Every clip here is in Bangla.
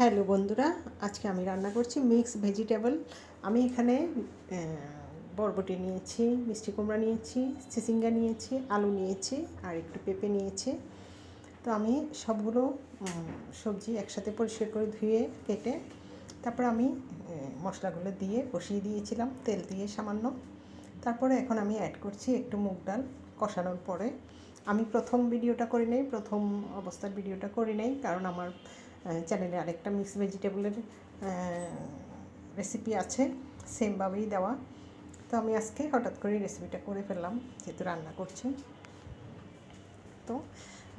হ্যালো বন্ধুরা, আজকে আমি রান্না করছি মিক্স ভেজিটেবল আমি এখানে বরবটি নিয়েছি, মিষ্টি কুমড়া নিয়েছি চিচিঙ্গা নিয়েছি, আলু নিয়েছি, আর একটু পেঁপে নিয়েছি। তো আমি সবগুলো সবজি একসাথে পরিষ্কার করে ধুয়ে কেটে তারপর আমি মশলাগুলো দিয়ে বসিয়ে দিয়েছিলাম, তেল দিয়ে সামান্য। তারপরে এখন আমি অ্যাড করছি একটু মুগ ডাল কষানোর পরে। আমি প্রথম ভিডিওটা করি নাই, প্রথম অবস্থার ভিডিওটা করি নাই, কারণ আমার চ্যানেলে আরেকটা মিক্স ভেজিটেবলের রেসিপি আছে সেমভাবেই দেওয়া। তো আমি আজকে হঠাৎ করে রেসিপিটা করে ফেললাম, যেহেতু রান্না করছি। তো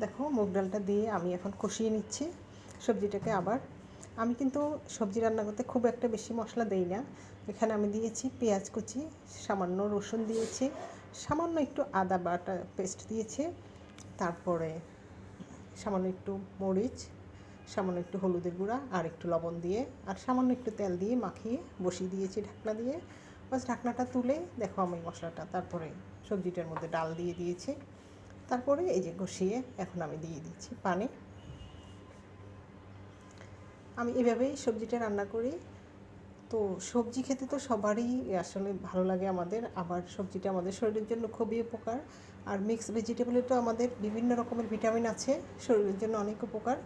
দেখো, মুগ ডালটা দিয়ে আমি এখন কষিয়ে নিচ্ছি সবজিটাকে আবার। আমি কিন্তু সবজি রান্না করতে খুব একটা বেশি মশলা দেই না। এখানে আমি দিয়েছি পেঁয়াজ কুচি, সামান্য রসুন দিয়েছি, সামান্য একটু আদা বাটা পেস্ট দিয়েছি, তারপরে সামান্য একটু মরিচ সামান্য একটু হলুদের গুঁড়া আর একটু লবণ দিয়ে আর সামান্য একটু তেল দিয়ে মাখিয়ে বসিয়ে দিয়েছি ঢাকনা দিয়ে। বাস ঢাকনাটা তুলে দেখো আমি মশলাটা তারপরে সবজিটার মধ্যে ডাল দিয়ে দিয়েছি। তারপরে এই যে কষিয়ে এখন আমি দিয়ে দিচ্ছি পানি। আমি এভাবেই সবজিটা রান্না করি। তো সবজি খেতে তো সবারই আসলে ভালো লাগে আমাদের। আবার সবজিটা আমাদের শরীরের জন্য খুবই উপকার। আর মিক্স ভেজিটেবলে তো আমাদের বিভিন্ন রকমের ভিটামিন আছে। শরীরের জন্য অনেক উপকার।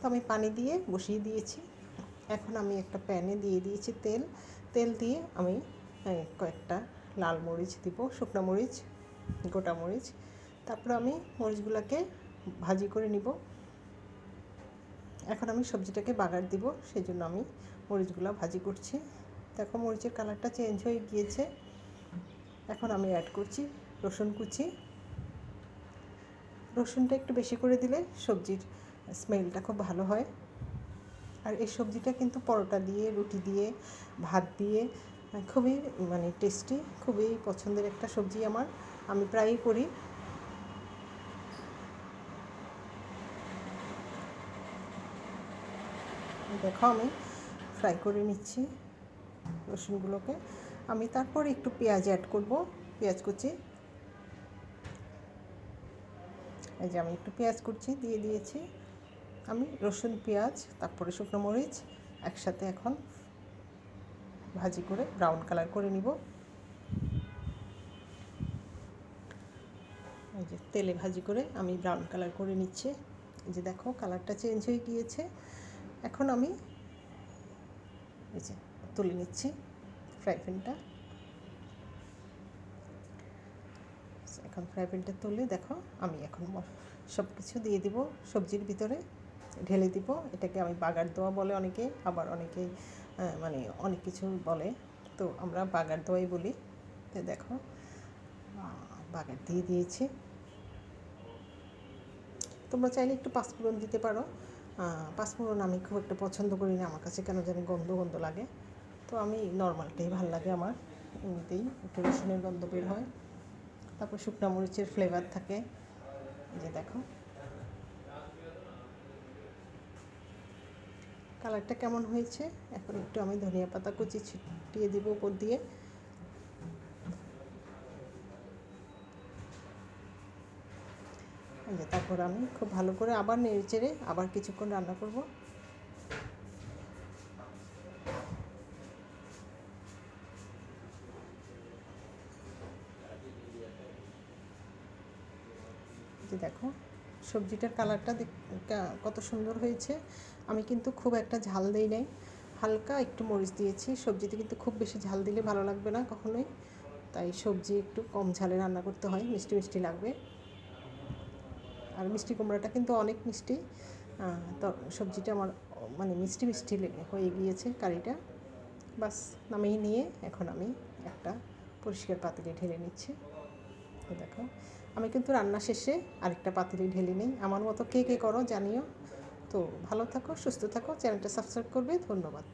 তো আমি পানি দিয়ে বসিয়ে দিয়েছি। এখন আমি একটা প্যানে দিয়ে দিয়েছি তেল। তেল দিয়ে আমি কয়েকটা লাল মরিচ দিব, শুকনো মরিচ, গোটা মরিচ। তারপর আমি মরিচগুলোকে ভাজি করে নিব। এখন আমি সবজিটাকে বাগার দিব সেই জন্য আমি মরিচগুলো ভাজি করছি। দেখো মরিচের কালারটা চেঞ্জ হয়ে গিয়েছে। এখন আমি অ্যাড করছি রসুন কুচি। রসুনটা একটু বেশি করে দিলে সবজির স্মেলটা খুব ভালো হয়। আর এই সবজিটা কিন্তু পরোটা দিয়ে, রুটি দিয়ে, ভাত দিয়ে, খুবই মানে টেস্টি খুবই পছন্দের একটা সবজি আমার। আমি প্রায়ই করি। দেখো আমি ফ্রাই করে নিচ্ছি রসুনগুলোকে। আমি তারপর একটু পেঁয়াজ অ্যাড করব, পেঁয়াজ কুচি। এই যে আমি একটু পেঁয়াজ কুচি দিয়ে দিয়েছি। আমি রসুন, পেঁয়াজ, তারপরে শুকনো মরিচ একসাথে এখন ভাজি করে ব্রাউন কালার করে নিব। এই যে তেলে ভাজি করে আমি ব্রাউন কালার করে নিচ্ছি। যে দেখো কালারটা চেঞ্জ হয়ে গিয়েছে। এখন আমি এই যে তুলে নিচ্ছি ফ্রাই প্যানটা এখন ফ্রাই প্যানটা তুলে দেখো আমি এখন সব কিছু দিয়ে দিব সবজির ভিতরে। ঢেলে দিব। এটাকে আমি বাগার দোয়া বলে অনেকে, আবার অনেকেই মানে অনেক কিছু বলে। তো আমরা বাগার দোয়াই বলি। তো দেখো বাগার দিয়ে দিয়েছি। তোমরা চাইলে একটু পাঁচফোড়ন দিতে পারো। পাঁচফোড়ন আমি খুব একটা পছন্দ করি না, আমার কাছে কেন জানি গন্ধ গন্ধ লাগে। তো আমি নর্মালটাই ভালো লাগে আমার, এমনিতেই একটু রসুনের গন্ধ বের হয়। তারপর শুকনো মরিচের ফ্লেভার থাকে। যে দেখো। কালারটা কেমন হয়েছে? এখন একটু আমি ধনিয়া পাতা কুচি ছিটিয়ে দিব উপর দিয়ে। তারপর আমি খুব ভালো করে আবার নেড়ে চেড়ে আবার কিছুক্ষণ রান্না করব। দেখো সবজিটার কালারটা কত সুন্দর হয়েছে। আমি কিন্তু খুব একটা ঝাল দিই নাই। হালকা একটু মরিচ দিয়েছি। সবজিতে কিন্তু খুব বেশি ঝাল দিলে ভালো লাগবে না কখনোই। তাই সবজি একটু কম ঝালে রান্না করতে হয়। মিষ্টি মিষ্টি লাগবে। আর মিষ্টি কুমড়াটা কিন্তু অনেক মিষ্টি। তো সবজিটা আমার মানে মিষ্টি মিষ্টি হয়ে গিয়েছে কারিটা। বাস, নামিয়ে নিয়ে এখন আমি একটা পরিষ্কার পাতিলে ঢেলে নিচ্ছি। দেখো। আমি কিন্তু রান্না শেষে আরেকটা পাতিলে ঢেলে নিই। আমার মতো কে কে করো জানিও। তো ভালো থাকো, সুস্থ থাকো, চ্যানেলটা সাবস্ক্রাইব করবে, ধন্যবাদ।